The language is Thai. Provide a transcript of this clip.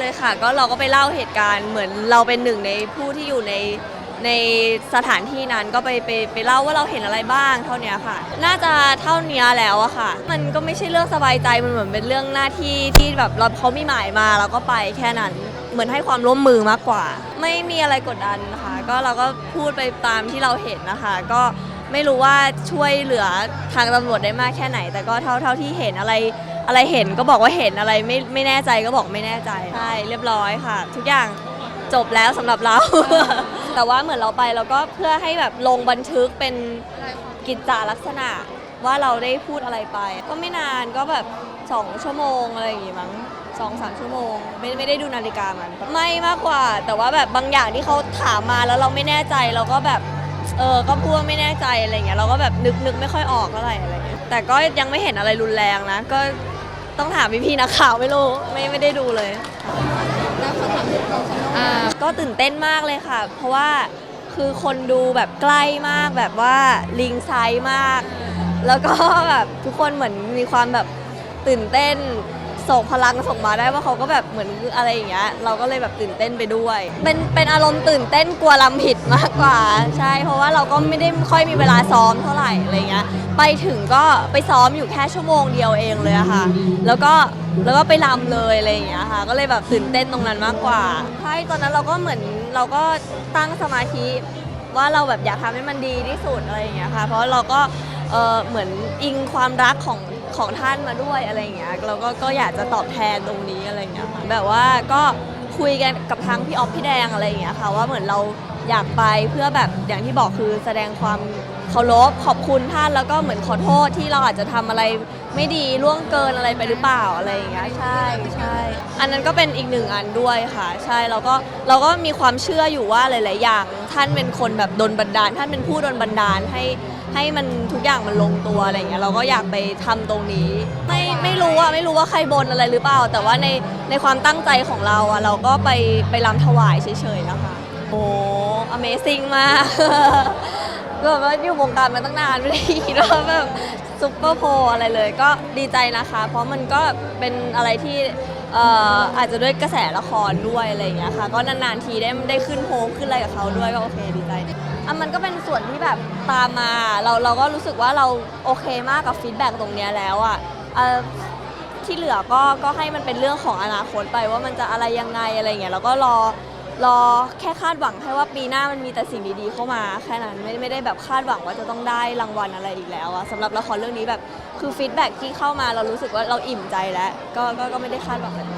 เลยค่ะ ก็เราก็ไปเล่าเหตุการณ์เหมือนเราเป็นหนึ่งในผู้ที่อยู่ในในสถานที่นั้นก็ไปไปไปเล่าว่าเราเห็นอะไรบ้างเท่านี้ค่ะ น่าจะเท่านี้แล้วอะค่ะ มันก็ไม่ใช่เรื่องสบายใจมันเหมือนเป็นเรื่องหน้าที่ที่แบบเราเขามีหมายมาเราก็ไปแค่นั้น เหมือนให้ความร่วมมือมากกว่า ไม่มีอะไรกดดันนะคะก็เราก็พูดไปตามที่เราเห็นนะคะ ก็ไม่รู้ว่าช่วยเหลือทางตำรวจได้มากแค่ไหน แต่ก็เท่าเท่าที่เห็นอะไร อะไรเห็นก็บอกว่าเห็นอะไรไม่ไม่แน่ใจก็บอกไม่แน่ใจใช่เรียบร้อยค่ะ ทุกอย่างจบแล้วสำหรับเรา แต่ว่าเหมือนเราไปเราก็เพื่อให้แบบลงบันทึกเป็นกิจจาลักษณะว่าเราได้พูดอะไรไป ก็ไม่นานก็แบบสองชั่วโมงอะไรอย่างงี้มั้งสองสามชั่วโมง ไม่ไม่ได้ดูนาฬิกามัน ไม่มากกว่า แต่ว่าแบบบางอย่างที่เขาถามมาแล้วเราไม่แน่ใจเราก็แบบเออก็พูดไม่แน่ใจอะไรเงี้ยเราก็แบบนึกนึกไม่ค่อยออกเท่าไหร่อะไรเงี้ยแต่ก็ยังไม่เห็นอะไรรุนแรงนะก็ ต้องถามพี่ๆนักข่าวไม่รู้ไม่ไม่ได้ดูเลยอ่าก็ตื่นเต้นมากเลยค่ะ เพราะว่าคือคนดูแบบใกล้มากแบบว่าลิงไซส์มาก แล้วก็แบบทุกคนเหมือนมีความแบบตื่นเต้น ส่งพลังส่งมาได้ว่าเขาก็แบบเหมือนอะไรอย่างเงี้ยเราก็เลยแบบตื่นเต้นไปด้วย เป็นเป็นอารมณ์ตื่นเต้นกลัวลำผิดมากกว่า ใช่เพราะว่าเราก็ไม่ได้ค่อยมีเวลาซ้อมเท่าไหร่อะไรเงี้ยไปถึงก็ไปซ้อมอยู่แค่ชั่วโมงเดียวเองเลยอะค่ะ แล้วก็แล้วก็ไปรำเลยอะไรอย่างเงี้ยค่ะ ก็เลยแบบตื่นเต้นตรงนั้นมากกว่าใช่ตอนนั้นเราก็เหมือนเราก็ตั้งสมาธิว่าเราแบบอยากทำให้มันดีที่สุดอะไรอย่างเงี้ยค่ะ เพราะเราก็เออเหมือนอิงความรักของ ของท่านมาด้วยอะไรอย่างเงี้ยเราก็ก็อยากจะตอบแทนตรงนี้อะไรอย่างเงี้ยค่ะแบบว่าก็คุยกันกับทั้งพี่ออฟพี่แดงอะไรอย่างเงี้ยค่ะว่าเหมือนเราอยากไปเพื่อแบบอย่างที่บอกคือแสดงความเคารพขอบคุณท่านแล้วก็เหมือนขอโทษที่เราอาจจะทำอะไร ไม่ดีล่วงเกินอะไรไปหรือเปล่าอะไรอย่างเงี้ยใช่ใช่อันนั้นก็เป็นอีกหนึ่งอันด้วยค่ะ ใช่เราก็เราก็มีความเชื่ออยู่ว่าหลาย ๆ อย่าง ท่านเป็นคนแบบดลบันดาล ท่านเป็นผู้ดลบันดาลให้ให้มันทุกอย่างมันลงตัวอะไรอย่างเงี้ยเราก็อยากไปทำตรงนี้ไม่ไม่รู้อะไม่รู้ว่าใครบนอะไรหรือเปล่า แต่ว่าในในความตั้งใจของเราอะเราก็ไปไปรำถวายเฉยๆนะคะโอ้ Amazing มากก็แบบว่าอยู่วงการมาตั้งนานไม่ได้คิดว่าแบบ ซุปเปอร์โพลอะไรเลยก็ดีใจนะคะ เพราะมันก็เป็นอะไรที่เอ่ออาจจะด้วยกระแสละครด้วยอะไรอย่างเงี้ยค่ะ ก็นานๆทีได้ได้ขึ้นโพลขึ้นอะไรกับเขาด้วยก็โอเคดีใจอะมันก็เป็นส่วนที่แบบตามมาเราเราก็รู้สึกว่าเราโอเคมากกับฟีดแบ็กตรงเนี้ยแล้วอะเอ่อที่เหลือก็ก็ให้มันเป็นเรื่องของอนาคตไปว่ามันจะอะไรยังไงอะไรอย่างเงี้ยแล้วก็รอ รอแค่คาดหวังให้ว่าปีหน้ามันมีแต่สิ่งดีๆเข้ามา แค่นั้นไม่ไม่ได้แบบคาดหวังว่าจะต้องได้รางวัลอะไรอีกแล้วอะสำหรับละครเรื่องนี้แบบคือฟีดแบ็กที่เข้ามาเรารู้สึกว่าเราอิ่มใจแล้ว ก็ก็ก็ไม่ได้คาดหวังอะไร